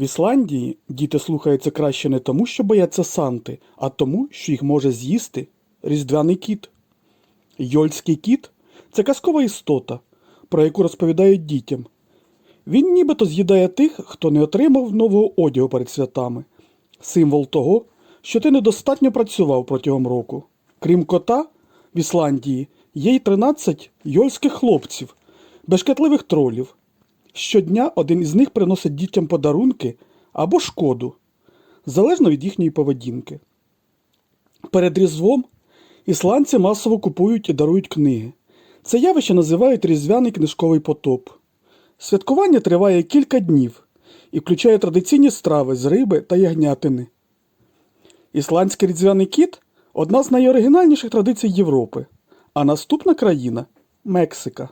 В Ісландії діти слухаються краще не тому, що бояться Санти, а тому, що їх може з'їсти різдвяний кіт. Йольський кіт це казкова істота, про яку розповідають дітям. Він нібито з'їдає тих, хто не отримав нового одягу перед святами, символ того, що ти недостатньо працював протягом року. Крім кота, в Ісландії є й 13 йольських хлопців, бешкетливих тролів. Щодня один із них приносить дітям подарунки або шкоду, залежно від їхньої поведінки. Перед Різдвом ісландці масово купують і дарують книги. Це явище називають різдвяний книжковий потоп. Святкування триває кілька днів і включає традиційні страви з риби та ягнятини. Ісландський різдвяний кіт одна з найоригінальніших традицій Європи, а наступна країна Мексика.